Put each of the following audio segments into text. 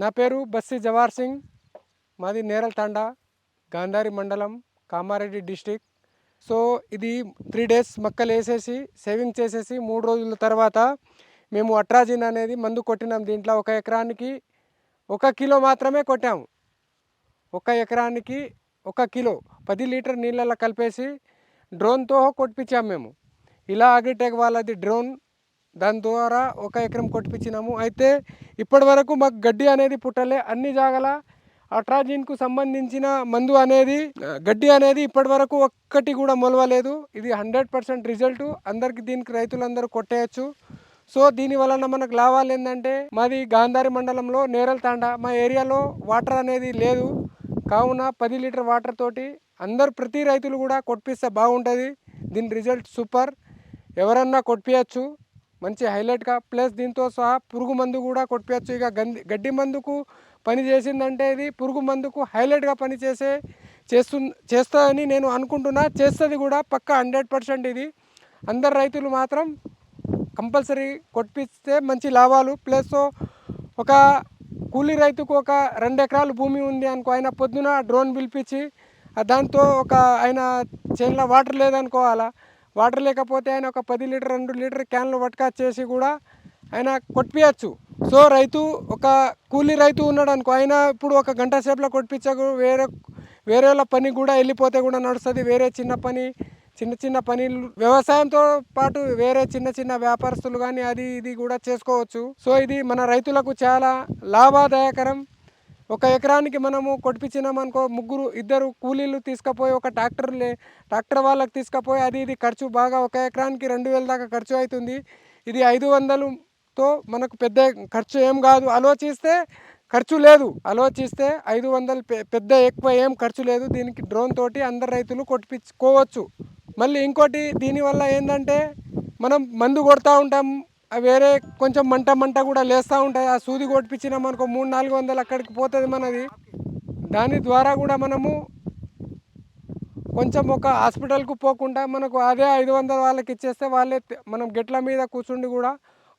నా పేరు బస్సి జవార్ సింగ్. మాది నేరల్ తాండా గాంధారి మండలం కామారెడ్డి డిస్టిక్. సో ఇది త్రీ డేస్ మక్కలు వేసేసి సేవింగ్ చేసేసి మూడు రోజుల తర్వాత మేము అట్రాజిన్ అనేది మందు కొట్టినాం. దీంట్లో ఒక ఎకరానికి ఒక కిలో మాత్రమే కొట్టాము ఒక ఎకరానికి ఒక కిలో పది లీటర్ నీళ్ళల్లో కలిపేసి డ్రోన్తో కొట్టించాము మేము. ఇలా అగ్రిటెక్ వాళ్ళది డ్రోన్. దాని ద్వారా ఒక ఎకరం కొట్టించినాము అయితే ఇప్పటి వరకు మాకు గడ్డి అనేది పుట్టలే. అన్ని జాగల అట్రాజిన్కు సంబంధించిన మందు అనేది గడ్డి అనేది ఇప్పటి వరకు ఒక్కటి కూడా మొలవలేదు. ఇది హండ్రెడ్ పర్సెంట్ రిజల్ట్. అందరికి దీనికి రైతులందరూ కొట్టేయచ్చు. సో దీని వలన మనకు లాభాలు ఏంటంటే మాది గాంధారి మండలంలో నేరల్ తాండా. మా ఏరియాలో వాటర్ అనేది లేదు. కావున పది లీటర్ వాటర్ తోటి అందరు ప్రతి రైతులు కూడా కొట్టిస్తే బాగుంటుంది. దీని రిజల్ట్ సూపర్. ఎవరన్నా కొట్టియచ్చు మంచి హైలైట్గా ప్లస్ దీంతో సహా పురుగు మందు కూడా కొట్టియచ్చు ఇక గంది గడ్డి మందుకు పని చేసిందంటే ఇది పురుగు మందుకు హైలైట్గా పని చేసే చేస్తు చేస్తుందని నేను అనుకుంటున్నా. చేస్తుంది కూడా పక్క హండ్రెడ్ పర్సెంట్ ఇది. అందరు రైతులు మాత్రం కంపల్సరీ కొట్టిస్తే మంచి లాభాలు. ప్లస్ ఒక కూలీ రైతుకు ఒక రెండు ఎకరాలు భూమి ఉంది అనుకో ఆయన పొద్దున డ్రోన్ పిలిపించి దాంతో ఒక ఆయన చేనులో వాటర్ లేదనుకోవాలా వాటర్ లేకపోతే ఆయన ఒక పది లీటర్ రెండు లీటర్ క్యాన్లు పట్టుకొచ్చేసి కూడా ఆయన కొట్టిపించచ్చు సో రైతు ఒక కూలీ రైతు ఉన్నాడు అనుకో ఆయన ఇప్పుడు ఒక గంట సేపులో కొట్టించకు వేరే వేరే వాళ్ళ పని కూడా వెళ్ళిపోతే కూడా నడుస్తుంది. వేరే చిన్న పని చిన్న చిన్న పనులు వ్యవసాయంతో పాటు వేరే చిన్న చిన్న వ్యాపారస్తులు కానీ అది ఇది కూడా చేసుకోవచ్చు. సో ఇది మన రైతులకు చాలా లాభదాయకరం. ఒక ఎకరానికి మనము కొట్టించినామనుకో ముగ్గురు ఇద్దరు కూలీలు తీసుకుపోయి ఒక ట్రాక్టర్ లే ట్రాక్టర్ వాళ్ళకి తీసుకుపోయి అది ఇది ఖర్చు బాగా ఒక ఎకరానికి రెండు వేల దాకా ఖర్చు అవుతుంది ఇది ఐదు వందలుతో మనకు పెద్ద ఖర్చు ఏం కాదు. ఆలోచిస్తే ఖర్చు లేదు. ఆలోచిస్తే ఐదు వందలు పె- పెద్ద ఎక్కువ ఏం ఖర్చు లేదు. దీనికి డ్రోన్ తోటి అందరు రైతులు కొట్టించుకోవచ్చు మళ్ళీ ఇంకోటి దీనివల్ల ఏంటంటే మనం మందు కొడతా ఉంటాం. వేరే కొంచెం మంట మంట కూడా లేస్తూ ఉంటాయి. ఆ సూది కొట్టించిన మనకు మూడు నాలుగు వందలు అక్కడికి పోతుంది మనది. దాని ద్వారా కూడా మనము కొంచెం ఒక హాస్పిటల్కు పోకుండా మనకు అదే ఐదు వందల వాళ్ళకి ఇచ్చేస్తే వాళ్ళే మనం గెట్ల మీద కూర్చుండి కూడా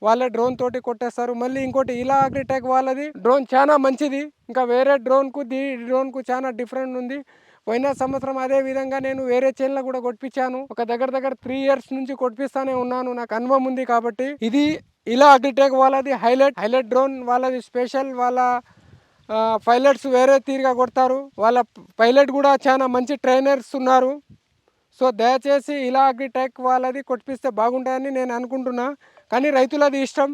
వాళ్ళే డ్రోన్ తోటి కొట్టేస్తారు. మళ్ళీ ఇంకోటి ఇలా అగ్రిటెక్ వాళ్ళది. డ్రోన్ చాలా మంచిది. ఇంకా వేరే డ్రోన్కు దీ డ్రోన్కు చాలా డిఫరెంట్ ఉంది. పోయిన సంవత్సరం అదే విధంగా నేను వేరే చేనులో కూడా కొట్టించాను. ఒక దగ్గర దగ్గర త్రీ ఇయర్స్ నుంచి కొట్టిస్తానే ఉన్నాను. నాకు అనుభవం ఉంది కాబట్టి ఇది ఇలా అగ్రిటెక్ వాళ్ళది హైలైట్ హైలైట్ డ్రోన్ వాళ్ళది స్పెషల్ వాళ్ళ పైలట్స్ వేరే తీరుగా కొడతారు. వాళ్ళ పైలట్ కూడా చాలా మంచి ట్రైనర్స్ ఉన్నారు. సో దయచేసి ఇలా అగ్రిటెక్ వాళ్ళది కొట్టిస్తే బాగుంటుందని నేను అనుకుంటున్నా. కానీ రైతులది ఇష్టం.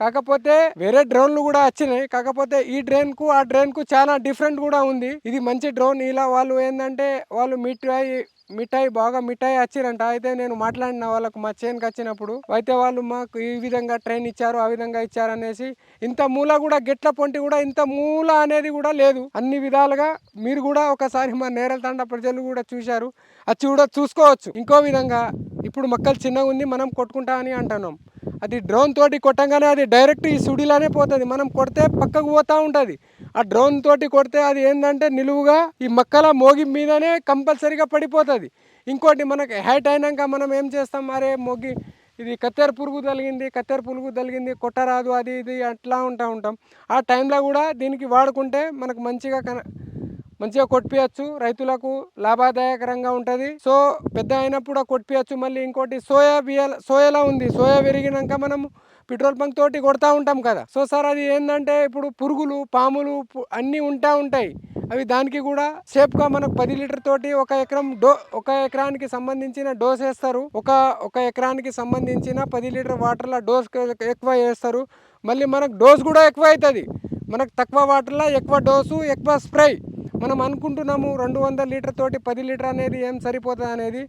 కాకపోతే వేరే డ్రోన్లు కూడా వచ్చినాయి. కాకపోతే ఈ డ్రోన్కు ఆ డ్రోన్కు చాలా డిఫరెంట్ కూడా ఉంది. ఇది మంచి డ్రోన్. ఇలా వాళ్ళు ఏంటంటే వాళ్ళు మిఠాయి మిఠాయి బాగా మిఠాయి వచ్చిరంట. అయితే నేను మాట్లాడిన వాళ్ళకు మా చేనుకి వచ్చినప్పుడు అయితే వాళ్ళు మాకు ఈ విధంగా ట్రైన్ ఇచ్చారు ఆ విధంగా ఇచ్చారు అనేసి ఇంత మూల కూడా గెట్ల పొంటి కూడా ఇంత మూల అనేది కూడా లేదు. అన్ని విధాలుగా మీరు కూడా ఒకసారి మా నేరల తండ ప్రజలు కూడా చూశారు. అది కూడా చూసుకోవచ్చు. ఇంకో విధంగా ఇప్పుడు మొక్కలు చిన్నగా ఉంది మనం కొట్టుకుంటా అని అంటున్నాం. అది డ్రోన్ తోటి కొట్టంగానే అది డైరెక్ట్ ఈ సుడిలానే పోతుంది. మనం కొడితే పక్కకు పోతూ ఉంటుంది. ఆ డ్రోన్ తోటి కొడితే అది ఏంటంటే నిలువుగా ఈ మక్కల మోగి మీదనే కంపల్సరీగా పడిపోతుంది. ఇంకోటి మనకి హైట్ అయినాక మనం ఏం చేస్తాం? అరే మొగి ఇది కత్తెర పురుగు తలిగింది కత్తెర పురుగు తలిగింది కొట్టరాదు అది ఇది అట్లా ఉంటా ఉంటాం. ఆ టైంలో కూడా దీనికి వాడుకుంటే మనకు మంచిగా కన మంచిగా కొట్టియచ్చు రైతులకు లాభదాయకరంగా ఉంటుంది. సో పెద్ద అయినప్పుడు కొట్టియచ్చు మళ్ళీ ఇంకోటి సోయా బియ్యాల సోయాలా ఉంది. సోయా పెరిగినాక మనం పెట్రోల్ బంక్ తోటి కొడతా ఉంటాం కదా. సో సార్ అది ఏంటంటే ఇప్పుడు పురుగులు పాములు అన్నీ ఉంటా ఉంటాయి. అవి దానికి కూడా సేఫ్గా మనకు పది లీటర్ తోటి ఒక ఎకరం డో ఒక ఎకరానికి సంబంధించిన డోస్ వేస్తారు. ఒక ఒక ఎకరానికి సంబంధించిన పది లీటర్ వాటర్లో డోస్ ఎక్కువ వేస్తారు. మళ్ళీ మనకు డోస్ కూడా ఎక్కువ అవుతుంది మనకు తక్కువ వాటర్లో ఎక్కువ డోసు ఎక్కువ స్ప్రే మనం అనుకుంటున్నాము రెండు వందల లీటర్ తోటి పది లీటర్ అనేది ఏం సరిపోతుంది అనేది.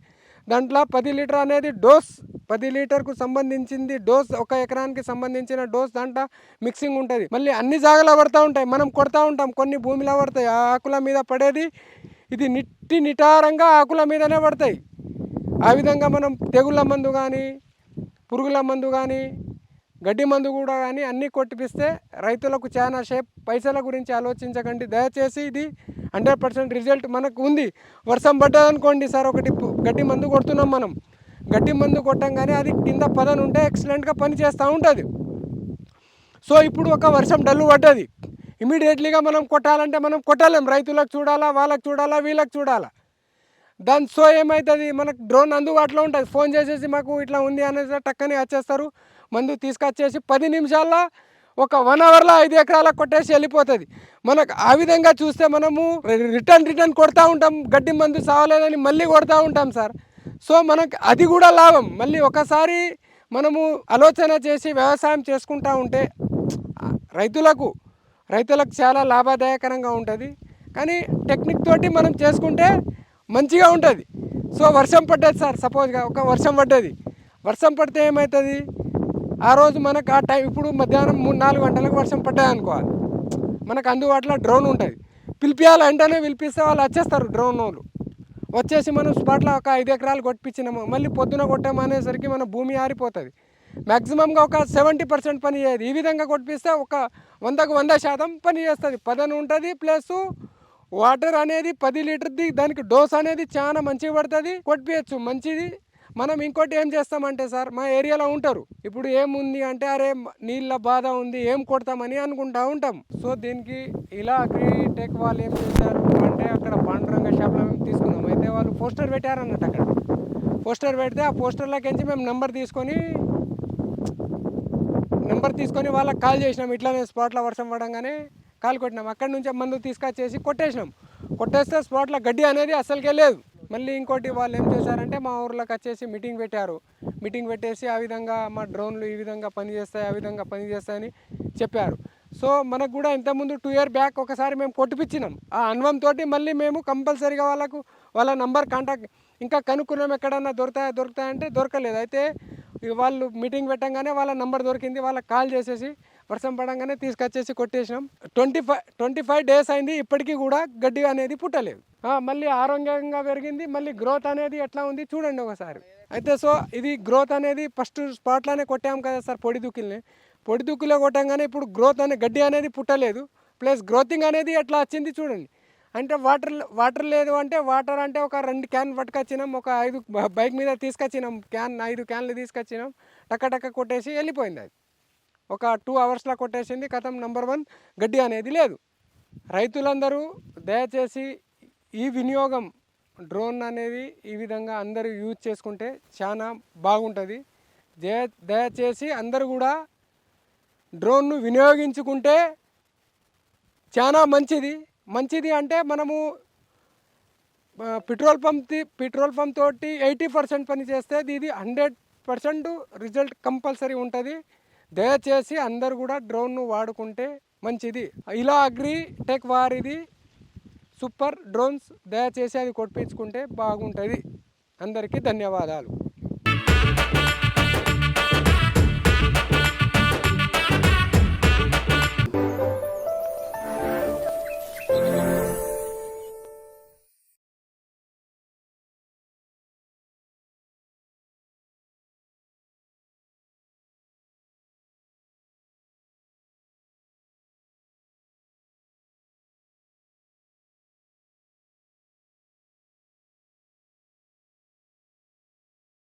దాంట్లో పది లీటర్ అనేది డోస్ పది లీటర్కు సంబంధించింది డోస్ ఒక ఎకరానికి సంబంధించిన డోస్ దాంట్లో మిక్సింగ్ ఉంటుంది. మళ్ళీ అన్ని జాగాలో పడతా ఉంటాయి. మనం కొడతా ఉంటాం. కొన్ని భూమిలో పడతాయి. ఆ ఆకుల మీద పడేది ఇది నిట్టి నిటారంగా ఆకుల మీదనే పడతాయి. ఆ విధంగా మనం తెగుళ్ళ మందు కానీ పురుగుల మందు కానీ గడ్డి మందు కూడా కానీ అన్నీ కొట్టిపిస్తే రైతులకు చాలా సేపు పైసల గురించి ఆలోచించకండి. దయచేసి ఇది హండ్రెడ్ పర్సెంట్ రిజల్ట్ మనకు ఉంది. వర్షం పడ్డదనుకోండి సార్ ఒకటి గడ్డి మందు కొడుతున్నాం మనం. గడ్డి మందు కొట్టంగానే అది కింద పదన ఉంటే ఎక్సలెంట్గా పని చేస్తూ ఉంటుంది. సో ఇప్పుడు ఒక వర్షం డల్లు పడ్డది. ఇమీడియట్లీగా మనం కొట్టాలంటే మనం కొట్టలేం. రైతులకు చూడాలా వాళ్ళకి చూడాలా వీళ్ళకి చూడాలా. దాని సో ఏమవుతుంది మనకు డ్రోన్ అందుబాటులో ఉంటుంది. ఫోన్ చేసేసి మాకు ఇట్లా ఉంది అనేసి టక్కని వచ్చేస్తారు. మందు తీసుకొచ్చేసి పది నిమిషాల్లో ఒక వన్ అవర్లో ఐదు ఎకరాలకు కొట్టేసి వెళ్ళిపోతుంది. మనకు ఆ విధంగా చూస్తే మనము రిటర్న్ రిటర్న్ కొడతా ఉంటాం. గడ్డి మందు సావలేదని మళ్ళీ కొడతా ఉంటాం సార్. సో మనకు అది కూడా లాభం. మళ్ళీ ఒకసారి మనము ఆలోచన చేసి వ్యవసాయం చేసుకుంటా ఉంటే రైతులకు రైతులకు చాలా లాభదాయకరంగా ఉంటుంది. కానీ టెక్నిక్ తోటి మనం చేసుకుంటే మంచిగా ఉంటుంది. సో వర్షం పడ్డది సార్. సపోజ్గా ఒక వర్షం పడ్డది. వర్షం పడితే ఏమవుతుంది? ఆ రోజు మనకు ఆ టైం ఇప్పుడు మధ్యాహ్నం మూడు నాలుగు గంటలకు వర్షం పడ్డాయి అనుకోవాలి మనకు అందుబాటులో డ్రోన్ ఉంటుంది. పిలిపియాలి వెంటనే పిలిపిస్తే వాళ్ళు వచ్చేస్తారు డ్రోన్ వాళ్ళు. వచ్చేసి మనం స్పాట్లో ఒక ఐదు ఎకరాలు కొట్టించినాము మళ్ళీ పొద్దున కొట్టామనేసరికి మన భూమి ఆరిపోతుంది. మ్యాక్సిమంగా ఒక సెవెంటీ పర్సెంట్ పని చేయదు. ఈ విధంగా కొట్టిస్తే ఒక వందకు వంద శాతం పని చేస్తుంది. పదన ఉంటుంది ప్లస్ వాటర్ అనేది పది లీటర్ది దానికి డోస్ అనేది చాలా మంచిగా పడుతుంది. కొట్టియచ్చు మంచిది. మనం ఇంకోటి ఏం చేస్తామంటే సార్ మా ఏరియాలో ఉంటారు. ఇప్పుడు ఏముంది అంటే అరే నీళ్ళ బాధ ఉంది ఏం కొడతామని అనుకుంటా ఉంటాం. సో దీనికి ఇలా అగ్రిటెక్ వాళ్ళు ఏం చేశారు అంటే అక్కడ పాండురంగ షాప్లో మేము తీసుకున్నాం. అయితే వాళ్ళు పోస్టర్ పెట్టారన్నట్టు అక్కడ. పోస్టర్ పెడితే ఆ పోస్టర్లోకి మేము నెంబర్ తీసుకొని నెంబర్ తీసుకొని వాళ్ళకి కాల్ చేసినాం. ఇట్లానే స్పాట్లో వర్షం పడంగానే కాల్ కొట్టినాం. అక్కడి నుంచి మందు తీసుకొచ్చేసి కొట్టేసినాం. కొట్టేస్తే స్పాట్లో గడ్డి అనేది అస్సలకే లేదు. మళ్ళీ ఇంకోటి వాళ్ళు ఏం చేశారంటే మా ఊర్లోకి వచ్చేసి మీటింగ్ పెట్టారు. మీటింగ్ పెట్టేసి ఆ విధంగా మా డ్రోన్లు ఈ విధంగా పనిచేస్తాయి ఆ విధంగా పనిచేస్తాయని చెప్పారు. సో మనకు కూడా ఇంతకుముందు టూ ఇయర్ బ్యాక్ ఒకసారి మేము కొట్టిపించినాం ఆ అనుభవం తోటి మళ్ళీ మేము కంపల్సరీగా వాళ్ళకు వాళ్ళ నంబర్ కాంటాక్ట్ ఇంకా కనుక్కున్నాం ఎక్కడన్నా దొరుకుతాయా దొరుకుతాయంటే దొరకలేదు. అయితే వాళ్ళు మీటింగ్ పెట్టంగానే వాళ్ళ నంబర్ దొరికింది వాళ్ళకి కాల్ చేసేసి వర్షం పడంగానే తీసుకొచ్చేసి కొట్టేసినాం. Twenty five twenty five days అయింది ఇప్పటికీ కూడా గడ్డి అనేది పుట్టలేదు. మళ్ళీ ఆరోగ్యంగా పెరిగింది మళ్ళీ గ్రోత్ అనేది ఎట్లా ఉంది చూడండి ఒకసారి. అయితే సో ఇది గ్రోత్ అనేది ఫస్ట్ స్పాట్లోనే కొట్టాం కదా సార్ పొడి దుక్కుల్ని. పొడి దుక్కులో కొట్టంగానే ఇప్పుడు గ్రోత్ అనే గడ్డి అనేది పుట్టలేదు. ప్లస్ గ్రోతింగ్ అనేది ఎట్లా వచ్చింది చూడండి. అంటే వాటర్ వాటర్ లేదు అంటే వాటర్ అంటే ఒక రెండు క్యాన్ పట్టుకొచ్చినాం ఒక ఐదు బైక్ మీద తీసుకొచ్చినాం క్యాన్ ఐదు క్యాన్లు తీసుకొచ్చినాం టక్క టక్క కొట్టేసి వెళ్ళిపోయింది అది. ఒక టూ అవర్స్లో కొట్టేసింది. కథం నెంబర్ వన్ గడ్డి అనేది లేదు. రైతులందరూ దయచేసి ఈ వినియోగం డ్రోన్ అనేది ఈ విధంగా అందరూ యూజ్ చేసుకుంటే చాలా బాగుంటుంది. దయ దయచేసి అందరూ కూడా డ్రోన్ను వినియోగించుకుంటే చాలా మంచిది. మంచిది అంటే మనము పెట్రోల్ పంప్ పెట్రోల్ పంప్ తోటి ఎయిటీ పర్సెంట్ పని చేస్తే ఇది హండ్రెడ్ పర్సెంట్ రిజల్ట్ కంపల్సరీ ఉంటుంది. దయచేసి అందరు కూడా డ్రోన్ను వాడుకుంటే మంచిది. ఇలా అగ్రి టెక్ వారిది సూపర్ డ్రోన్స్ దయచేసి అది కొట్టించుకుంటే బాగుంటుంది. అందరికీ ధన్యవాదాలు.